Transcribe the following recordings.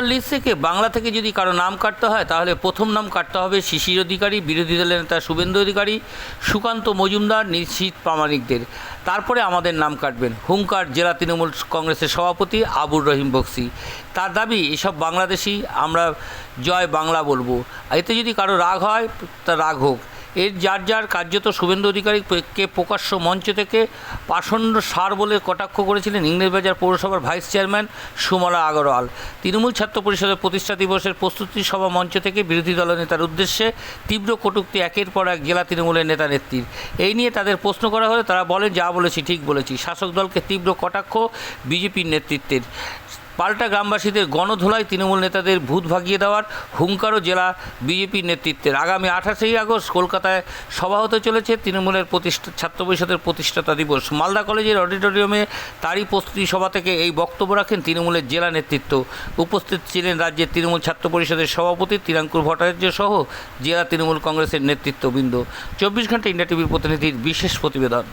Voter list থেকে বাংলা থেকে যদি কারও নাম কাটতে হয়, তাহলে প্রথম নাম কাটতে হবে শিশির অধিকারী, বিরোধী দলের নেতা শুভেন্দু অধিকারী, সুকান্ত মজুমদার, নিশ্চিত প্রামাণিকদের। তারপরে আমাদের নাম কাটবেন হুঙ্কার, জেলা তৃণমূল কংগ্রেসের সভাপতি আবুর রহিম বক্সি। তার দাবি, এসব বাংলাদেশি, আমরা জয় বাংলা বলব। এতে যদি কারও রাগ হয়, তা রাগ হোক। এর যার যার কার্যত শুভেন্দু অধিকারীকে প্রকাশ্য মঞ্চ থেকে পাষণ্ড সার বলে কটাক্ষ করেছিলেন ইংরেজবাজার পৌরসভার ভাইস চেয়ারম্যান সুমলা আগরওয়াল। তৃণমূল ছাত্র পরিষদের প্রতিষ্ঠা দিবসের প্রস্তুতি সভা মঞ্চ থেকে বিরোধী দলনেতার উদ্দেশ্যে তীব্র কটূক্তি একের পর এক জেলা তৃণমূলের নেতা নেত্রীর। এই নিয়ে তাদের প্রশ্ন করা হলে তারা বলেন, যা বলেছি ঠিক বলেছি। শাসক দলকে তীব্র কটাক্ষ বিজেপির নেতৃত্বের। পাল্টা গ্রামবাসীদের গণধোলায় তৃণমূল নেতাদের ভূত ভাগিয়ে দেওয়ার হুঙ্কারও জেলা বিজেপির নেতৃত্বের। আগামী আঠাশেই আগস্ট কলকাতায় সভা হতে চলেছে তৃণমূলের প্রতিষ্ঠা ছাত্র পরিষদের প্রতিষ্ঠাতা দিবস। মালদা কলেজের অডিটোরিয়ামে তারই প্রস্তুতি সভা থেকে এই বক্তব্য রাখেন তৃণমূলের জেলা নেতৃত্ব। উপস্থিত ছিলেন রাজ্যের তৃণমূল ছাত্র পরিষদের সভাপতি তিরাঙ্কুর ভট্টাচার্য সহ জেলা তৃণমূল কংগ্রেসের নেতৃত্ববৃন্দ। চব্বিশ ঘণ্টা ইন্ডিয়া টিভির প্রতিনিধির বিশেষ প্রতিবেদন।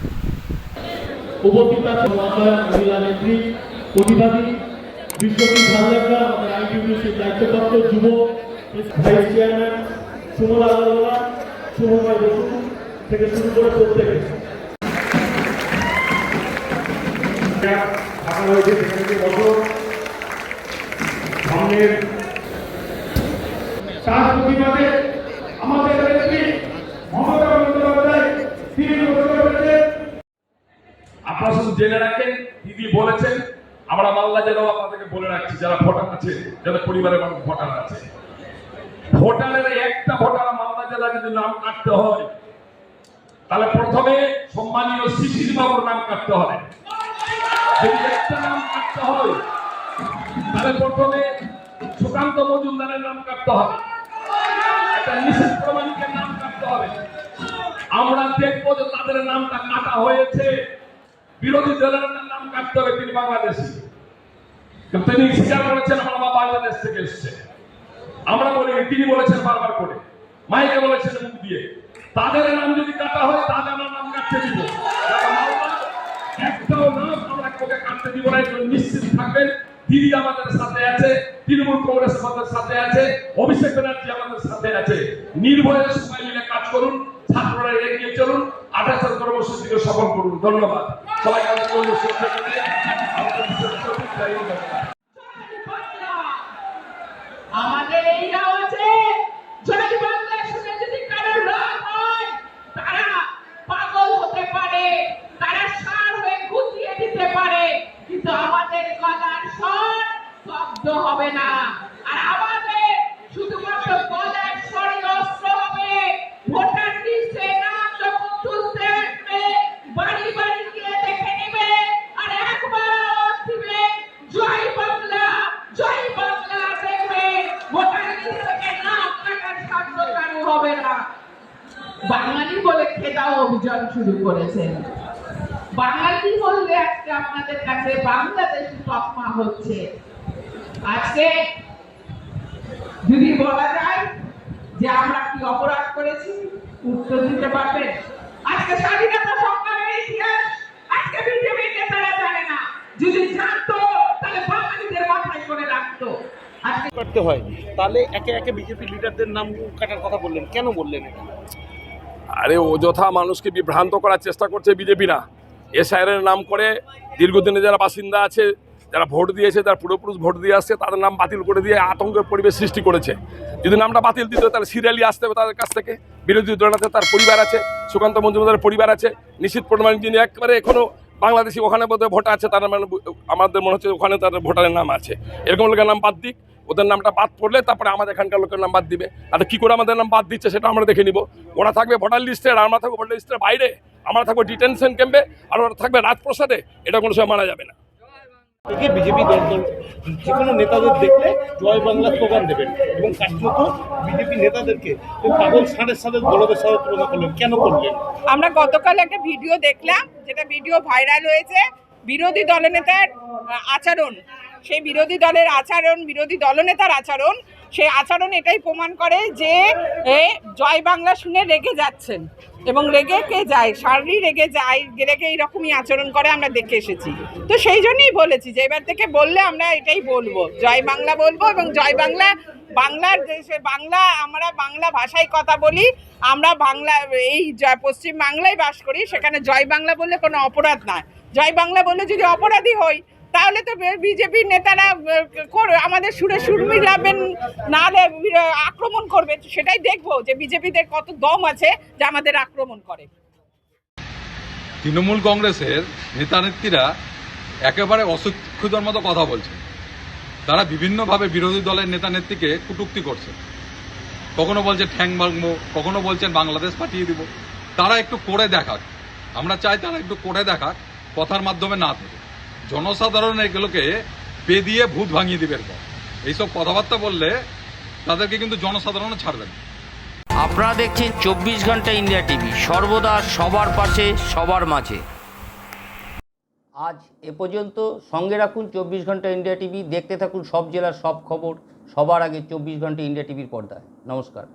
উপস্থিত মহাশয়া, মহিলা নেত্রী প্রতিবাদী বিশ্বজিৎ হালদারকা আমাদের আইটিউসির দায়িত্বপ্রাপ্ত যুব ভাইস চেয়ারম্যান সুমন আগরওয়ালা শুভময় বসু থেকে শুরু করে প্রত্যেকে। থাকা হয়েছে সেখানে বছর। তার প্রতিবাদে আমাদের নেত্রী মমতা বন্দ্যোপাধ্যায় তিনি আপনারা শুধু জেনে রাখেন দিদি বলেছেন আমরা মাল্লা জেলাও আপনাদেরকে বলে রাখছি, যারা ভোটার আছে, যাদের পরিবারের মানুষ ভোটার আছে। ভোটারের একটা ভোটার মালদা জেলা যদি নাম কাটতে হয়, তাহলে প্রথমে সম্মানীয় শিশির বাবুর নাম কাটতে হবে। যদি একটা নাম কাটতে হয়, তাহলে প্রথমে সুকান্ত মজুমদারের নাম কাটতে হবে। একটা নিষেধ প্রমাণিকের নাম কাটতে হবে। আমরা দেখব যে তাদের নামটা কাটা হয়েছে। বিরোধী দলের নাম তিনি বাংলাদেশি। তিনি স্বীকার করেছেন আমার বাংলাদেশ থেকে এসছে। আমরা বলি, তিনি বলেছেন বারবার করে। মাইকে বলেছেন মুখ দিয়ে। তাদের নাম যদি কাটা হয় তাদের আমরা নাম কাটতে দিব। একটাও নাম আমরা কাউকে কাটতে দিব না একটু নিশ্চিত থাকবেন দিদি আমাদের সাথে আছে, তৃণমূল কংগ্রেস আমাদের সাথে আছে, অভিষেক ব্যানার্জি আমাদের সাথে আছে। নির্ভয়ে সবাই মিলে কাজ করুন, ছাত্ররা এগিয়ে চলুন, আঠাশের কর্মসূচিকে সফল করুন। ধন্যবাদ। সবাই আমাদের আমাদের বিশেষ করে আমাদের এই আছে জয় বাংলা শুনে যদি কারোর রাগ হয় তারা পাগল হতে পারে তারা সার হয়ে গুছিয়ে দিতে পারে কিন্তু আমাদের গলার স্বর শব্দ হবে না আর আমাদের শুধুমাত্র গলার স্বরে অস্ত্র হবে ভোটার লিস্টে নাম যখন তুলতে আসবে বাড়ি বাড়ি গিয়ে দেখে নেবে আর একবার আওয়াজ দিবে জয় বাংলা জয় বাংলা দেখবে ভোটার লিস্ট থেকে নাম কাটার সাধ্য কারও হবে না বাঙালি বলে খেদাও অভিযান শুরু করেছেন। বাঙালি বললে আজকে আপনাদের কাছে, বাংলাদেশি তকমা হচ্ছে। আজকে যদি বলা যায় যে আমরা কি অপরাধ করেছি, উত্তর দিতে পারবেন। আজকে স্বাধীনতা সংগ্রামের ইতিহাস, আজকে বিজেপি নেতারা জানে না। যদি জানতো, তাহলে বাঙালিদের মাথায় করে রাখতো। করতে হয়। তাহলে একে একে বিজেপি লিডারদের নাম কাটার কথা বললেন। কেন বললেন এটা? আরে অযথা মানুষকে বিভ্রান্ত করার চেষ্টা করছে বিজেপিরা এসআইআর নাম করে দীর্ঘদিনে যারা বাসিন্দা আছে, যারা ভোট দিয়েছে, যারা পুরোপুরুষ ভোট দিয়ে আসছে, তাদের নাম বাতিল করে দিয়ে আতঙ্কের পরিবেশ সৃষ্টি করেছে। যদি নামটা বাতিল দিত তাহলে সিরিয়ালি আসতে হবে তাদের কাছ থেকে। বিরোধী দলনেতা তার পরিবার আছে, সুকান্ত মজুমদারের পরিবার আছে নিশ্চিত প্রমাণ যিনি একবারে এখনও বাংলাদেশি ওখানে বোধহয় ভোট আছে, তার মানে আমাদের মনে হচ্ছে ওখানে তাদের ভোটারের নাম আছে। এরকম লোকের নাম বাদ দিক। ওদের নামটা বাদ পড়লে তারপরে আমাদের এখানকার লোকের নাম বাদ দিবে। আর কি করে আমাদের নাম বাদ দিচ্ছে সেটা আমরা দেখে নিব। ওরা থাকবে ভোটার লিস্টে আর আমরা থাকব ভোটার লিস্টের বাইরে। আমরা থাকব ডিটেনশন ক্যাম্পে আর ওরা থাকবে রাজপ্রসাদে। এটা কোনো সময় মানা যাবে না। থেকে বিজেপি দল যে কোনো নেতাদের দেখলে জয় বাংলা স্লোগান দেবেন এবং কার্যত বিজেপি নেতাদেরকে পাগল ষাঁড়ের সাথে বলদের সাথে তুলনা করলেন। কেন করলেন? আমরা গতকাল একটা ভিডিও দেখলাম যেটা ভিডিও ভাইরাল হয়েছে। বিরোধী দলনেতার আচরণ। সেই বিরোধী দলের আচরণ, বিরোধী দলনেতার আচরণ, সেই আচরণ এটাই প্রমাণ করে যে এ জয় বাংলা শুনে রেগে যাচ্ছেন এবং রেগে কে যায়? সারি রেগে যায়, রেগে এইরকমই আচরণ করে আমরা দেখে এসেছি। তো সেই জন্যই বলেছি যে এবার থেকে বললে আমরা এটাই বলব, জয় বাংলা বলব এবং জয় বাংলা, বাংলার দেশে বাংলা, আমরা বাংলা ভাষায় কথা বলি, আমরা বাংলা, এই পশ্চিম বাংলায় বাস করি, সেখানে জয় বাংলা বললে কোনো অপরাধ নয়। জয় বাংলা বললে যদি অপরাধী হই তাহলে তো বিজেপির নেতারা আমাদের সুরে সুর মিলাবেন নাহলে আক্রমণ করবে, সেটাই দেখব যে বিজেপিদের কত দম আছে যে আমাদের আক্রমণ করে। তৃণমূল কংগ্রেসের নেতা নেত্রীরা একেবারে অশিক্ষিতর মতো কথা বলছে। তারা বিভিন্নভাবে বিরোধী দলের নেতা নেত্রীকে কটূক্তি করছে। কখনো বলছে ঠ্যাং ভাঙবো, কখনো বলছেন বাংলাদেশ পাঠিয়ে দিব। তারা একটু করে দেখাক। আমরা চাই তারা একটু করে দেখাক, কথার মাধ্যমে না থেকে। জনসাধারণ এগুলোকে পে দিয়ে ভূত ভাঙিয়ে দিবে এরপর। এইসব কথাবার্তা বললে তাদেরকে কিন্তু জনসাধারণ ছাড়বেন আপনারা দেখছেন চব্বিশ ঘণ্টা ইন্ডিয়া টিভি, সর্বদা সবার পাশে, সবার মাঝে। আজ এ পর্যন্ত সঙ্গে রাখুন চব্বিশ ঘণ্টা ইন্ডিয়া টিভি, দেখতে থাকুন সব জেলার সব খবর, সবার আগে চব্বিশ ঘণ্টা ইন্ডিয়া টিভির পর্দায়। নমস্কার।